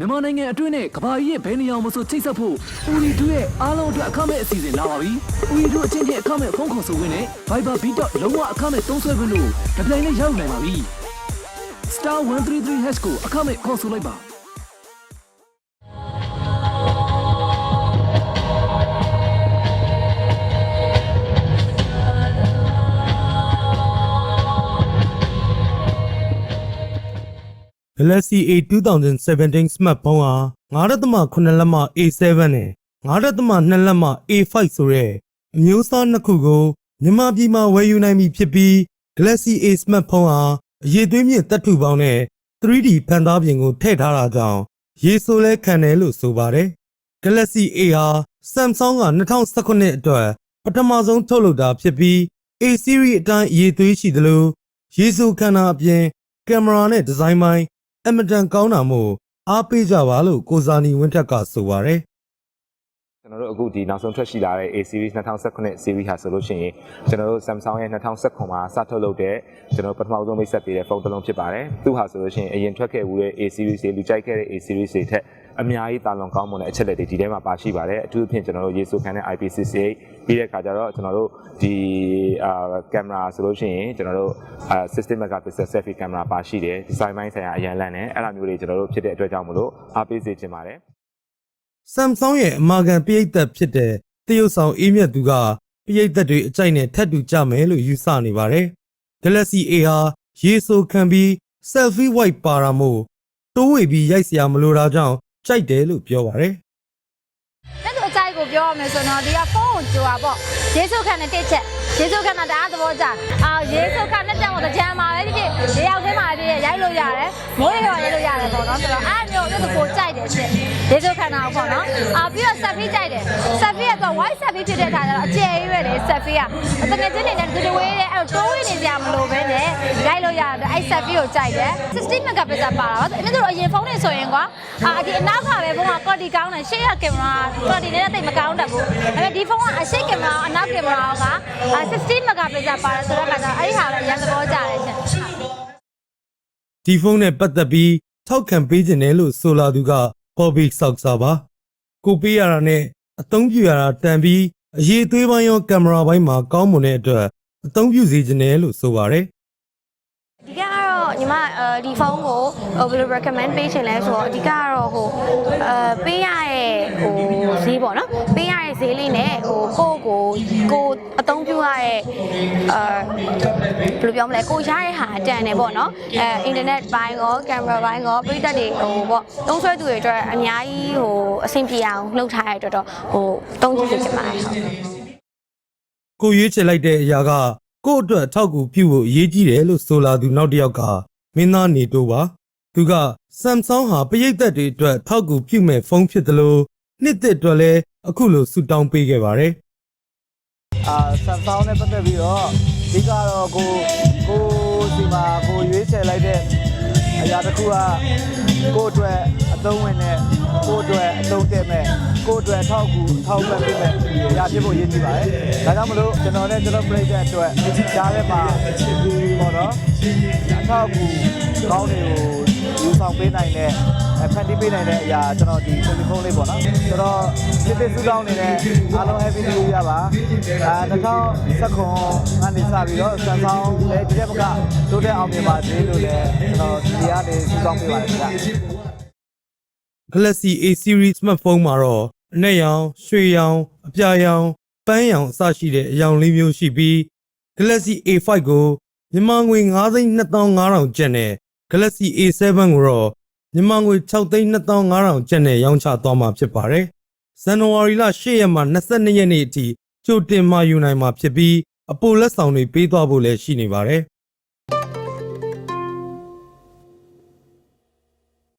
မြန်မာနိုင်ငံအတွင်းနဲ့ကမ္ဘာကြီးရဲ့ဘယ်နေရာမှာမဆိုချိတ်ဆက်ဖို့ဦးရီတို့ရဲ့အားလုံးအတွက်အခမဲ့အစီအစဉ်လာပါပြီ။ဦးရီတို့အချင်းချင်းအခမဲ့ဖုန်းခေါ်ဆိုခွင့်နဲ့ Viber Beat လုံးဝအခမဲ့သုံးစွဲခွင့်လို့ဒီပလိုင်နဲ့ရောက်နိုင်ပါပြီ။ Star 133 hash ကိုအခမဲ့ခေါ်ဆိုလိုက်ပါ Galaxy A 2017 smartphone ဟာ9.8လက်မ A7 နဲ့9.2လက်မ A5 ဆိုတဲ့အမျိုးအစားနှစ်ခုကိုမြန်မာပြည်မှာဝယ်ယူနိုင်ပြီဖြစ်ပြီး Galaxy A smartphone ဟာအရေးသွေးမြင့်တပ်ထုပေါင်းနဲ့ 3D ဖန်သားပြင်ကိုထည့်ထားတာကြောင့်ရေဆိုးလဲခံတယ်လို့ဆိုပါတယ်။ Galaxy A ဟာ Samsung က2019အတွက်ပထမဆုံးထုတ်လုပ်တာဖြစ်ပြီး A series အတိုင်းအရေးသွေးရှိသလိုရေဆိုးခံတာအပြင်ကင်မရာနဲ့ဒီဇိုင်းပိုင်း အမတန်ကောင်းတာမို့အားပေးကြပါလို့ကိုဇာနီဝင်းထက်ကဆိုပါတယ်ကျွန်တော်တို့အခုဒီနောက်ဆုံးထွက်ရှိလာတဲ့ A series 2019 series ဟာဆိုလို့ရှိရင်ကျွန်တော်တို့ Samsung ရဲ့2019မှာစထုတ်လုပ်တဲ့ကျွန်တော်တို့ပထမဆုံးမိတ်ဆက်ပေးတဲ့ဖုန်းတစ်လုံးဖြစ်ပါတယ်။သူ့ဟာဆိုလို့ရှိရင်အရင်ထွက်ခဲ့မှုတဲ့ A series တွေလူကြိုက်ခဲ့တဲ့ A series တွေထက် အများကြီးတာလွန်ကောင်းမွန်တဲ့အချက်လက်တွေဒီထဲမှာပါရှိပါတယ်။အထူးသဖြင့်ကျွန်တော်တို့ရေဆိုခံတဲ့ IP68 ပြီးတဲ့အခါကျတော့ကျွန်တော်တို့ဒီအာကင်မရာဆိုလို့ရှိရင်ကျွန်တော်တို့အာ60 megapixel selfie ကင်မရာပါရှိတယ်။ဒီဇိုင်းပိုင်းဆိုင်ရာအရင်လန့်တယ်အဲ့လိုမျိုးတွေကျွန်တော်တို့ဖြစ်တဲ့အတွက်ကြောင့်မလို့အားပေးစေချင်ပါတယ်။ Samsung ရဲ့အမာခံပရိသတ်ဖြစ်တဲ့တရုတ်ဆောင်အေးမြတ်သူကပရိသတ်တွေအကြိုက်နဲ့ထပ်တူကြမယ်လို့ယူဆနေပါတယ်။ Galaxy A ဟာရေဆိုခံပြီး selfie white ပါတာမို့တိုးဝေပြီးရိုက်စရာမလိုတာကြောင့် ကြိုက်တယ်လို့ပြောပါတယ်အဲ့လိုအကြိုက်ကိုပြောရမယ်ဆိုတော့ဒီကဖုန်းကိုကြိုတာပေါ့ရေစုပ်ခန့်နဲ့တစ်ချက်ရေစုပ်ခန့်တာတအားသဘောကျအာရေစုပ်ခန့်နဲ့တောင်တော့ကြံမှာပဲဒီဖြစ်ရေရောက်သေးမှာဒီရိုက်လို့ရတယ်မိုးရေရောရိုက်လို့ရတယ်ပေါ့နော်ဆိုတော့အဲ့မျိုးအဲ့ လိုကိုကြိုက်တယ်ရှင့်ရေစုပ်ခန့်တာပေါ့နော်အာပြီးတော့ဆက်ဖီးကြိုက်တယ်ဆက်ဖီးကတော့ white ဆက်ဖီးဖြစ်တဲ့ခါကျတော့အကျယ်ကြီးပဲလေဆက်ဖီးကတကယ်ချင်းနေတဲ့ဒီလိုဝေးတဲ့အဲ့တိုးဝေးနေကြမလို့ပဲနဲ့ရိုက်လို့ရတယ်အဲ့ဆက်ဖီးကိုကြိုက်တယ်60 megapixel ပါတာပါအဲ့ဒါဆိုအရင်ဖုန်းတွေဆိုရင်ကွာအာဒီအနောက်ကပဲဘုံက quality ကောင်းတယ်ရှေ့ရကင်မရာ quality နဲ့တိတ်မကောင်းတတ်ဘူးဒါပေမဲ့ဒီဖုန်းကအရှိကင်မရာအနောက်ကင်မရာက60 megapixel ပါတယ်ဆိုတော့ကအဲ့ဒီဟာလည်းရန်သဘောကျတယ်ရှင်။ဒီဖုန်းနဲ့ပတ်သက်ပြီး ထောက်ခံပေးခြင်းတယ်လို့ဆိုလာသူက Bobby Soxa ပါ။ကိုပေးရတာနဲ့အသုံးပြုရတာတန်ပြီးအရေးသွေးပိုင်းရောကင်မရာပိုင်းမှာကောင်းမွန်တဲ့အတွက်အသုံးပြုစေခြင်းတယ်လို့ဆိုပါတယ်။ဒီကကတော့ညီမအဲဒီဖုန်းကိုဟိုဘယ်လို recommend ပေးချင်လဲဆိုတော့အဓိကကတော့ဟိုအဲပေးရတဲ့ဟိုဈေးပေါ့နော်ပေးရ တဲ့ဈေးလေးနဲ့ဟိုကိုယ့်ကိုကိုယ်အသုံးပြုရတဲ့အဲဘယ်လိုပြောမလဲကိုယ်ရတဲ့ဟာအတန်တယ်ပေါ့နော်အဲအင်တာနက်ဘိုင်းရောကင်မရာဘိုင်းရောပြည်သက်တွေဟိုပေါ့သုံးဆွဲသူတွေအတွက်အများကြီးဟိုအဆင်ပြေအောင်လုပ်ထားရတဲ့အတွက်တော့ဟိုသုံးကြည့်စေချင်ပါတယ်ဟုတ်ကိုရွေးချယ်လိုက်တဲ့အရာကကိုယ့်အတွက်အထောက်အကူပြုဖို့အရေးကြီးတယ်လို့ဆိုလာသူနောက်တစ်ယောက်ကမင်းသားနေတိုးပါသူက Samsung ဟာပရိသတ်တွေအတွက်ထောက်ကူပြုမဲ့ဖုန်းဖြစ်တယ်လို့နှစ်သက်အတွက်လည်း အခုလိုဆူတောင်းပေးခဲ့ပါတယ်အာဆန်ဆောင်နဲ့ပတ်သက်ပြီးတော့အဓိကတော့ကိုကိုဒီမှာကိုရွေးချယ်လိုက်တဲ့အရာတစ်ခုကကိုယ့်အတွက်အသုံးဝင်တဲ့ကိုယ့်အတွက်အသုံးတဲ့မဲ့ကိုယ့်အတွက်အထောက်အကူအထောက်အပံ့ပေးမဲ့အရာဖြစ်ဖို့ရည်ကြည်ပါတယ်။ဒါကြောင့်မလို့ကျွန်တော်နဲ့ကျွန်တော်ပြိတ္တအတွက်ကြားထဲမှာပေါ့နော်အထောက်အကူကောင်းတွေကိုယူ ဆောင်ပေးနိုင်တဲ့ဖန်တီးပေးနိုင်တဲ့အရာကျွန်တော်ဒီတယ်လီဖုန်းလေးပေါ့နော်ဆိုတော့စစ်စစ်စုတောင်းနေတဲ့အားလုံး happy new year ပါအာ2019ကနေစပြီးတော့ဆန်ဆောင်လည်းဒီတစ်ခါတိုးတက်အောင်မြင်ပါစေလို့လည်းကျွန်တော်ဒီကနေစုတောင်းပေးပါတယ်ခင်ဗျာ Galaxy A series smartphone မှာတော့အနက်ရောင်ရွှေရောင်အပြာရောင်ပန်းရောင်အစရှိတဲ့အရောင်လေးမျိုးရှိပြီး Galaxy A5 ကိုမြန်မာငွေ9,2500ကျပ်နဲ့ Galaxy A7 ကိုတော့မြန်မာငွေ6,2500ကျပ်နဲ့ရောင်းချသွားမှာဖြစ်ပါတယ်။ဇန်နဝါရီလ10ရက်မှ22ရက်နေ့အထိကြိုတင်မှာယူနိုင်မှာဖြစ်ပြီးအပိုလက်ဆောင်တွေပေးသွားဖို့လည်းရှိနေပါတယ်။